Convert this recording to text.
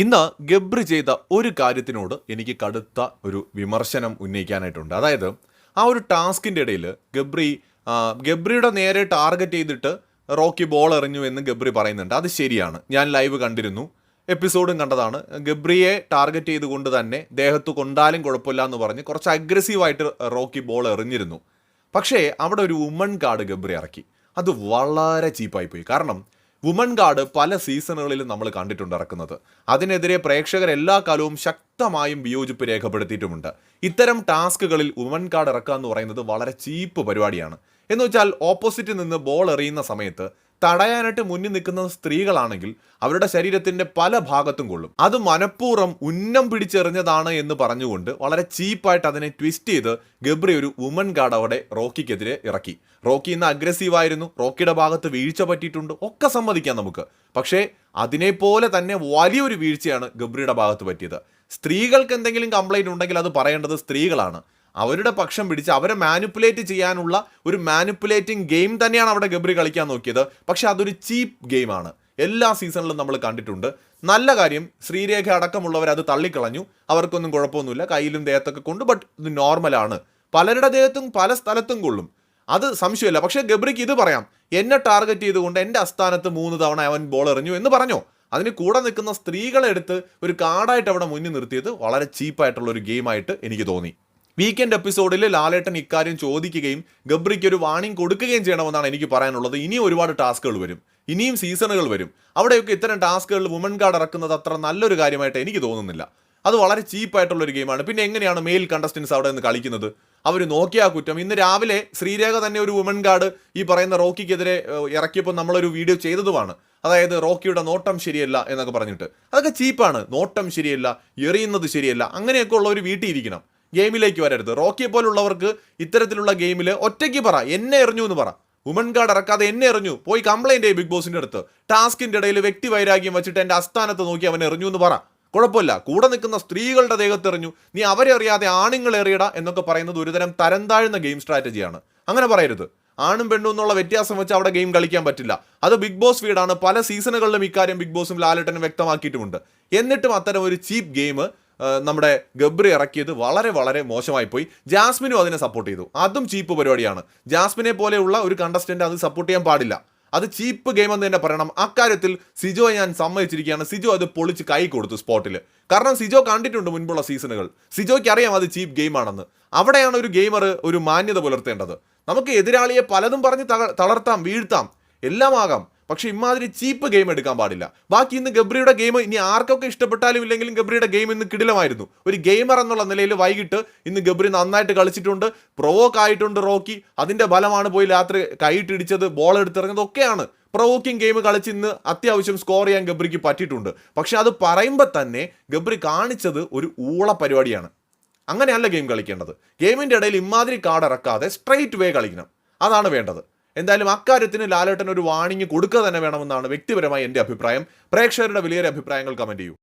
ഇന്ന് ഗബ്രി ചെയ്ത ഒരു കാര്യത്തിനോട് എനിക്ക് കടുത്ത ഒരു വിമർശനം ഉന്നയിക്കാനായിട്ടുണ്ട്. അതായത് ആ ഒരു ടാസ്കിന്റെ ഇടയിൽ ഗബ്രി ഗബ്രിയുടെ നേരെ ടാർഗറ്റ് ചെയ്തിട്ട് റോക്കി ബോൾ എറിഞ്ഞു എന്ന് ഗബ്രി പറയുന്നുണ്ട്. അത് ശരിയാണ്. ഞാൻ ലൈവ് കണ്ടിരുന്നു. എപ്പിസോഡും കണ്ടതാണ്. ഗബ്രിയെ ടാർഗറ്റ് ചെയ്തുകൊണ്ട് തന്നെ ദേഹത്ത് കൊണ്ടാലും കുഴപ്പമില്ല എന്ന് പറഞ്ഞ് കുറച്ച് അഗ്രസീവായിട്ട് റോക്കി ബോൾ എറിഞ്ഞിരുന്നു. പക്ഷേ അവിടെ ഒരു ഉമൺ കാർഡ് ഗബ്രി ഇറക്കി. അത് വളരെ ചീപ്പായി പോയി. കാരണം വുമൺ ഗാർഡ് പല സീസണുകളിലും നമ്മൾ കണ്ടിട്ടുണ്ട് ഇറക്കുന്നത്. അതിനെതിരെ പ്രേക്ഷകർ എല്ലാ കാലവും ശക്തമായും വിയോജിപ്പ് രേഖപ്പെടുത്തിയിട്ടുമുണ്ട്. ഇത്തരം ടാസ്കുകളിൽ വുമൺ ഗാർഡ് ഇറക്കുക എന്ന് പറയുന്നത് വളരെ ചീപ്പ് പരിപാടിയാണ്. എന്ന് വെച്ചാൽ ഓപ്പോസിറ്റ് നിന്ന് ബോൾ എറിയുന്ന സമയത്ത് തടയാനായിട്ട് മുന്നിൽ നിൽക്കുന്ന സ്ത്രീകളാണെങ്കിൽ അവരുടെ ശരീരത്തിന്റെ പല ഭാഗത്തും കൊള്ളും. അത് മനഃപൂർവം ഉന്നം പിടിച്ചെറിഞ്ഞതാണ് എന്ന് പറഞ്ഞുകൊണ്ട് വളരെ ചീപ്പായിട്ട് അതിനെ ട്വിസ്റ്റ് ചെയ്ത് ഗബ്രി ഒരു വുമൻ ഗാർഡ് അവിടെ റോക്കിക്കെതിരെ ഇറക്കി. റോക്കി ഇന്ന് അഗ്രസീവ് ആയിരുന്നു. റോക്കിയുടെ ഭാഗത്ത് വീഴ്ച പറ്റിയിട്ടുണ്ട്. ഒക്കെ സമ്മതിക്കാം നമുക്ക്. പക്ഷേ അതിനെപ്പോലെ തന്നെ വലിയൊരു വീഴ്ചയാണ് ഗബ്രിയുടെ ഭാഗത്ത് പറ്റിയത്. സ്ത്രീകൾക്ക് എന്തെങ്കിലും കംപ്ലൈന്റ് ഉണ്ടെങ്കിൽ അത് പറയേണ്ടത് സ്ത്രീകളാണ്. അവരുടെ പക്ഷം പിടിച്ച് അവരെ മാനിപ്പുലേറ്റ് ചെയ്യാനുള്ള ഒരു മാനിപ്പുലേറ്റിംഗ് ഗെയിം തന്നെയാണ് അവിടെ ഗബ്രി കളിക്കാൻ നോക്കിയത്. പക്ഷെ അതൊരു ചീപ്പ് ഗെയിമാണ് എല്ലാ സീസണിലും നമ്മൾ കണ്ടിട്ടുണ്ട്. നല്ല കാര്യം ശ്രീരേഖ അടക്കമുള്ളവർ അത് തള്ളിക്കളഞ്ഞു. അവർക്കൊന്നും കുഴപ്പമൊന്നുമില്ല. കയ്യിലും ദേഹത്തൊക്കെ കൊണ്ട് ബട്ട് ഇത് നോർമലാണ് പലരുടെ ദേഹത്തും പല സ്ഥലത്തും കൊള്ളും. അത് സംശയമില്ല. പക്ഷേ ഗബ്രിക്ക് ഇത് പറയാം. എന്നെ ടാർഗറ്റ് ചെയ്തുകൊണ്ട് എന്റെ അസ്ഥാനത്ത് മൂന്ന് തവണ അവൻ ബോൾ എറിഞ്ഞു എന്ന് പറഞ്ഞോ. അതിന് കൂടെ നിൽക്കുന്ന സ്ത്രീകളെടുത്ത് ഒരു കാർഡായിട്ട് അവിടെ മുന്നിൽ നിർത്തിയത് വളരെ ചീപ്പായിട്ടുള്ള ഒരു ഗെയിമായിട്ട് എനിക്ക് തോന്നി. വീക്കെൻഡ് എപ്പിസോഡിൽ ലാലേട്ടൻ ഇക്കാര്യം ചോദിക്കുകയും ഗബ്രിക്ക് ഒരു വാണിംഗ് കൊടുക്കുകയും ചെയ്യണമെന്നാണ് എനിക്ക് പറയാനുള്ളത്. ഇനിയും ഒരുപാട് ടാസ്കുകൾ വരും. ഇനിയും സീസണുകൾ വരും. അവിടെയൊക്കെ ഇത്തരം ടാസ്കുകളിൽ വുമൺ കാർഡ് ഇറക്കുന്നത് അത്ര നല്ലൊരു കാര്യമായിട്ട് എനിക്ക് തോന്നുന്നില്ല. അത് വളരെ ചീപ്പായിട്ടുള്ള ഒരു ഗെയിമാണ്. പിന്നെ എങ്ങനെയാണ് മെയിൽ കണ്ടസ്റ്റൻസ് അവിടെ നിന്ന് കളിക്കുന്നത്? അവർ നോക്കിയ കുറ്റം. ഇന്ന് രാവിലെ ശ്രീരേഖ തന്നെ ഒരു വുമൺ ഗാർഡ് ഈ പറയുന്ന റോക്കിക്കെതിരെ ഇറക്കിയപ്പോൾ നമ്മളൊരു വീഡിയോ ചെയ്തതുമാണ്. അതായത് റോക്കിയുടെ നോട്ടം ശരിയല്ല എന്നൊക്കെ പറഞ്ഞിട്ട്. അതൊക്കെ ചീപ്പാണ് നോട്ടം ശരിയല്ല എറിയുന്നത് ശരിയല്ല. അങ്ങനെയൊക്കെ ഉള്ളവർ വീട്ടിൽ ഇരിക്കണം ഗെയിമിലേക്ക് വരരുത്. റോക്കിയെ പോലുള്ളവർക്ക് ഇത്തരത്തിലുള്ള ഗെയിമിൽ ഒറ്റയ്ക്ക് പറ. എന്നെ എറിഞ്ഞു എന്ന് പറ. ഉമൻ കാർഡ് ഇറക്കാതെ എന്നെ എറിഞ്ഞു. പോയി കംപ്ലൈന്റ് ചെയ്യും ബിഗ് ബോസിന്റെ അടുത്ത്. ടാസ്കിന്റെ ഇടയിൽ വ്യക്തി വൈരാഗ്യം വെച്ചിട്ട് എന്റെ അസ്ഥാനത്ത് നോക്കി അവൻ എറിഞ്ഞു എന്ന് പറ. കുഴപ്പമില്ല. കൂടെ നിൽക്കുന്ന സ്ത്രീകളുടെ ദേഹത്ത് എറിഞ്ഞു. നീ അവരെ അറിയാതെ ആണുങ്ങൾ എറിയട എന്നൊക്കെ പറയുന്നത് ഒരുതരം തരം താഴ്ന്ന ഗെയിം സ്ട്രാറ്റജിയാണ് അങ്ങനെ പറയരുത്. ആണും പെണ്ണും എന്നുള്ള വ്യത്യാസം വെച്ച് അവിടെ ഗെയിം കളിക്കാൻ പറ്റില്ല. അത് ബിഗ് ബോസ് വീടാണ്. പല സീസണുകളിലും ഇക്കാര്യം ബിഗ് ബോസും ലാലട്ടനും വ്യക്തമാക്കിയിട്ടുമുണ്ട്. എന്നിട്ടും അത്തരം ഒരു ചീപ്പ് ഗെയിം നമ്മുടെ ഗബ്രി ഇറക്കിയത് വളരെ വളരെ മോശമായി പോയി ജാസ്മിനും അതിനെ സപ്പോർട്ട് ചെയ്തു. അതും ചീപ്പ് പരിപാടിയാണ്. ജാസ്മിനെ പോലെയുള്ള ഒരു കണ്ടസ്റ്റന്റ് അത് സപ്പോർട്ട് ചെയ്യാൻ പാടില്ല. അത് ചീപ്പ് ഗെയിം എന്ന് തന്നെ പറയണം അക്കാര്യത്തിൽ സിജോ ഞാൻ സമ്മതിച്ചിരിക്കുകയാണ്. സിജോ അത് പൊളിച്ച് കൈ കൊടുത്തു സ്പോട്ടിൽ കാരണം സിജോ കണ്ടിട്ടുണ്ട് മുൻപുള്ള സീസണുകൾ സിജോയ്ക്ക് അറിയാം അത് ചീപ്പ് ഗെയിമാണെന്ന് അവിടെയാണ് ഒരു ഗെയിമർ ഒരു മാന്യത പുലർത്തേണ്ടത്. നമുക്ക് എതിരാളിയെ പലതും പറഞ്ഞ് തളർത്താം വീഴ്ത്താം. എല്ലാം ആകാം. പക്ഷെ ഇമാതിരി ചീപ്പ് ഗെയിം എടുക്കാൻ പാടില്ല. ബാക്കി ഇന്ന് ഗബ്രിയുടെ ഗെയിം ഇനി ആർക്കൊക്കെ ഇഷ്ടപ്പെട്ടാലും ഇല്ലെങ്കിലും ഗബ്രിയുടെ ഗെയിം ഇന്ന് കിടിലമായിരുന്നു. ഒരു ഗെയിമർ എന്നുള്ള നിലയിൽ വൈകിട്ട് ഇന്ന് ഗബ്രി നന്നായിട്ട് കളിച്ചിട്ടുണ്ട് പ്രൊവോക്ക് ആയിട്ടുണ്ട് റോക്കി. അതിന്റെ ഫലമാണ് പോയി രാത്രി കൈയിട്ടിടിച്ചത് ബോൾ എടുത്തിറങ്ങുന്നത് ഒക്കെയാണ്. പ്രൊവോക്കിംഗ് ഗെയിം കളിച്ച് ഇന്ന് അത്യാവശ്യം സ്കോർ ചെയ്യാൻ ഗബ്രിക്ക് പറ്റിയിട്ടുണ്ട്. പക്ഷെ അത് പറയുമ്പോൾ തന്നെ ഗബ്രി കാണിച്ചത് ഒരു ഊള പരിപാടിയാണ്. അങ്ങനെയല്ല ഗെയിം കളിക്കേണ്ടത്. ഗെയിമിന്റെ ഇടയിൽ ഇമാതിരി കാർഡ് ഇറക്കാതെ സ്ട്രെയിറ്റ് വേ കളിക്കണം. അതാണ് വേണ്ടത്. എന്തായാലും അക്കാര്യത്തിന് ലാലേട്ടൻ ഒരു വാണിംഗ് കൊടുക്കുക തന്നെ വേണമെന്നാണ് വ്യക്തിപരമായി എന്റെ അഭിപ്രായം. പ്രേക്ഷകരുടെ വലിയൊരു അഭിപ്രായങ്ങൾ കമന്റ് ചെയ്യൂ.